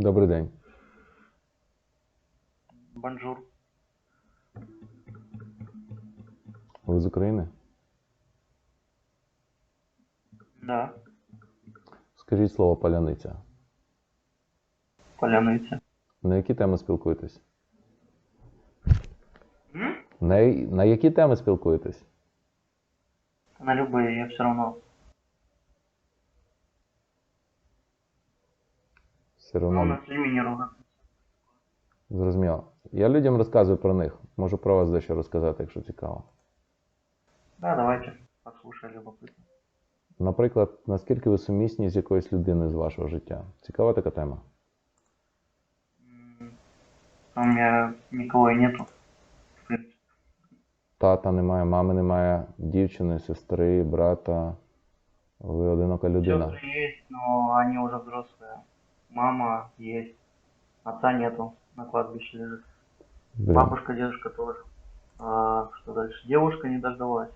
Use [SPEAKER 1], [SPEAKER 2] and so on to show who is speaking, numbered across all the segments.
[SPEAKER 1] Добрий день.
[SPEAKER 2] Бонжур.
[SPEAKER 1] Ви з України?
[SPEAKER 2] Да.
[SPEAKER 1] Скажіть слово паляниця.
[SPEAKER 2] Поляныйте.
[SPEAKER 1] На які теми спілкуєтесь?
[SPEAKER 2] М?
[SPEAKER 1] На, на які теми спілкуєтесь?
[SPEAKER 2] На любые, я все равно.
[SPEAKER 1] Все одно
[SPEAKER 2] Главное, с людьми не ругаться.
[SPEAKER 1] зрозуміло. Я людям розказую про них. Можу про вас дещо розказати, якщо цікаво.
[SPEAKER 2] Да, давайте. Послушай, любопытно.
[SPEAKER 1] Наприклад, наскільки ви сумісні з якоюсь людиною з вашого життя? Цікава така тема.
[SPEAKER 2] М, У меня никого и нету. В принципе.
[SPEAKER 1] Тата немає, мами немає, дівчини, сестри, брата. Ви одинока людина.
[SPEAKER 2] Сестры есть, но они уже взрослые. Мама есть. Отца нету. На кладбище лежит.
[SPEAKER 1] Блін.
[SPEAKER 2] Бабушка, дедушка тоже. А, что дальше? Девушка не дождалась.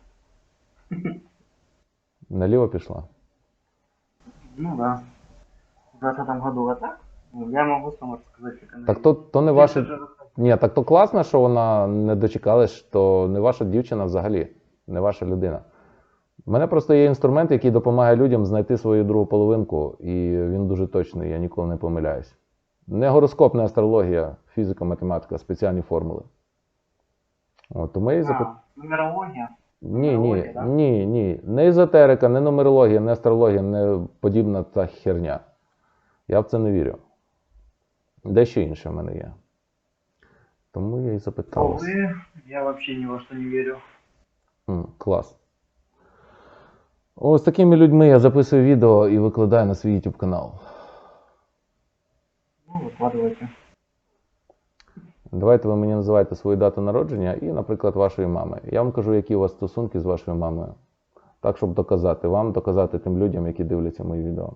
[SPEAKER 1] Наліво пішла?
[SPEAKER 2] Ну да. В 20 году, а так? Ну, Я могу сам рассказать, как она
[SPEAKER 1] Так то, то не
[SPEAKER 2] Ты
[SPEAKER 1] ваше. Ні, так то класно, що вона не дочекалась, то не ваша дівчина взагалі, не ваша людина. У мене просто є інструмент, який допомагає людям знайти свою другу половинку, і він дуже точний, я ніколи не помиляюсь. Не гороскоп, не астрологія, фізика, математика, спеціальні формули. От, тому я і запит...
[SPEAKER 2] А, нумерология.
[SPEAKER 1] Ні, ні,
[SPEAKER 2] да?
[SPEAKER 1] ні, ні. Не езотерика, не нумерологія, не астрологія, не подібна та херня. Я в це не вірю. Дещо інше в мене є. Тому я і запитав.
[SPEAKER 2] Увы, я вообще ни во что не верю.
[SPEAKER 1] М, Клас. Ось такими людьми я записую відео і викладаю на свій YouTube канал.
[SPEAKER 2] Ну, выкладывайте.
[SPEAKER 1] Давайте ви мені називаєте свою дату народження і, наприклад, вашої мами. Я вам кажу, які у вас стосунки з вашою мамою. Так, щоб доказати вам, доказати тим людям, які дивляться мої відео.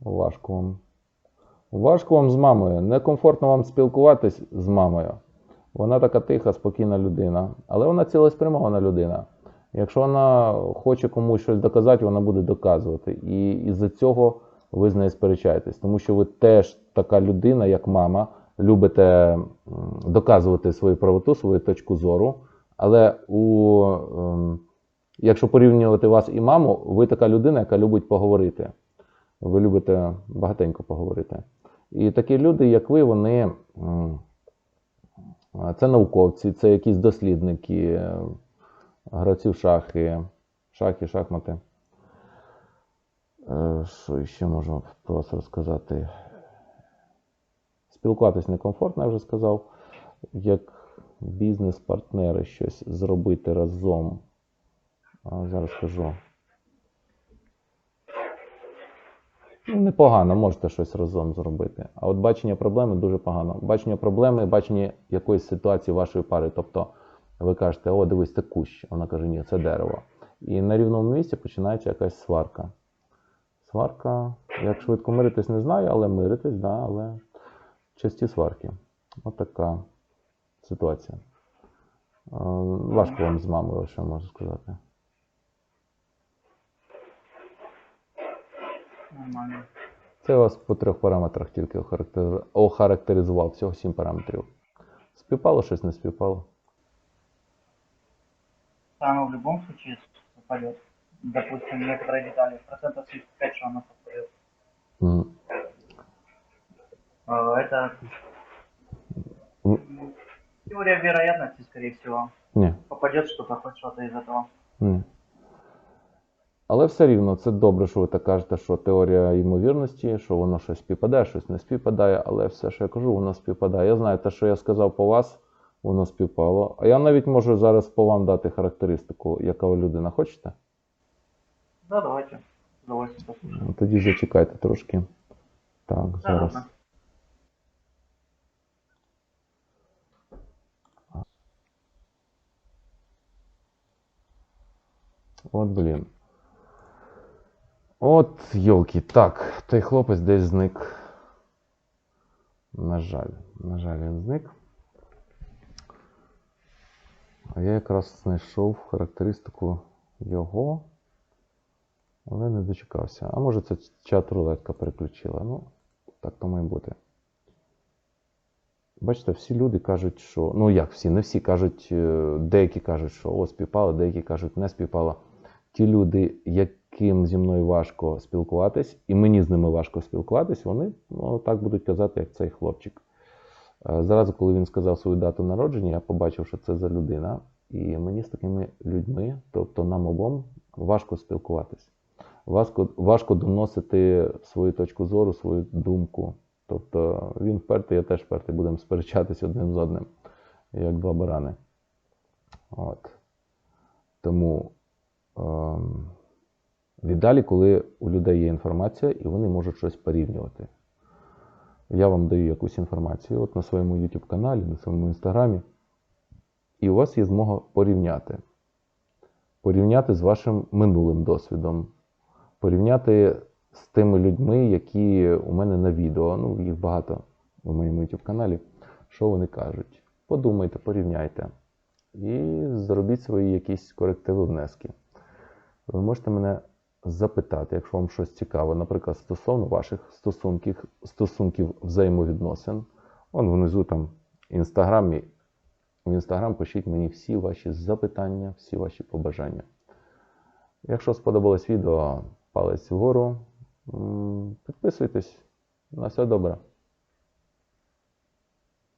[SPEAKER 1] Важко вам. Важко вам з мамою. Некомфортно вам спілкуватись з мамою. Вона така тиха, спокійна людина, але вона цілеспрямована людина. Якщо вона хоче комусь щось доказати, вона буде доказувати. І із-за цього ви з нею сперечаєтесь, тому що ви теж така людина, як мама, любите доказувати свою правоту, свою точку зору. Але у, ем, якщо порівнювати вас і маму, ви така людина, яка любить поговорити. Ви любите багатенько поговорити. І такі люди, як ви, вони це науковці, це якісь дослідники, е, гравці в шахи, шахи, шахмати. Е, Що ще можу про вас розказати? Спілкуватись некомфортно, я вже сказав. Як бізнес-партнери щось зробити разом. Зараз скажу. Ну, непогано, можете щось разом зробити. А от бачення проблеми дуже погано. Бачення проблеми, бачення якоїсь ситуації вашої пари. Тобто ви кажете, о, дивись, це кущ. Вона каже, ні, це дерево. І на рівному місці починається якась сварка. Сварка, як швидко миритись, не знаю, але миритись, да, але часті сварки. От така ситуація. Е, Важко вам з мамою, що можу сказати.
[SPEAKER 2] Нормально.
[SPEAKER 1] Це я вас по трьох параметрах тільки охарактеризував, всього сім параметрів. Співпало щось, не співпало
[SPEAKER 2] Да, оно в любом случае совпадет. Допустим, некоторые детали, процентов 75, что оно совпадет.
[SPEAKER 1] М.
[SPEAKER 2] А, Это
[SPEAKER 1] М.
[SPEAKER 2] теория вероятности, скорее всего.
[SPEAKER 1] Ні,
[SPEAKER 2] Попадет что-то, хоть что-то из этого.
[SPEAKER 1] ні. Але все рівно це добре, що ви так кажете, що теорія ймовірності, що воно щось співпадає, щось не співпадає, але все, що я кажу, воно співпадає. Я знаю те, що я сказав по вас, воно співпало. А я навіть можу зараз по вам дати характеристику, яка ви людина. Хочете?
[SPEAKER 2] Да, давайте. Удовольствием послушаем.
[SPEAKER 1] Ну, Тоді зачекайте трошки. Так,
[SPEAKER 2] Да,
[SPEAKER 1] зараз.
[SPEAKER 2] ладно.
[SPEAKER 1] От блін. От йолки. Так, той хлопець десь зник. На жаль, на жаль, він зник. А я якраз знайшов характеристику його, але не дочекався. А може це чат рулетка переключила. Ну, Так то має бути. Бачите, всі люди кажуть, що. Ну як всі, не всі кажуть, е, деякі кажуть, що о, співпало, деякі кажуть, не співпало. Ті люди, яким зі мною важко спілкуватись, і мені з ними важко спілкуватись, вони ну, так будуть казати, як цей хлопчик. Е, Зразу, коли він сказав свою дату народження, я побачив, що це за людина. І мені з такими людьми, тобто нам обом, важко спілкуватись. Важко, важко доносити свою точку зору, свою думку. Тобто він впертий, я теж впертий, будемо сперечатися одним з одним, як два барани. От. Тому ем, віддалі, коли у людей є інформація і вони можуть щось порівнювати. Я вам даю якусь інформацію от на своєму YouTube каналі, на своєму інстаграмі, і у вас є змога порівняти. Порівняти з вашим минулим досвідом, порівняти з тими людьми, які у мене на відео, ну їх багато у моєму YouTube каналі, що вони кажуть. Подумайте, порівняйте і зробіть свої якісь корективи внески. Ви можете мене запитати, якщо вам щось цікаво, наприклад, стосовно ваших стосунків, стосунків взаємовідносин. Он внизу там інстаграмі. В інстаграм пишіть мені всі ваші запитання, всі ваші побажання. Якщо сподобалось відео, палець вгору. Підписуйтесь. На все добре.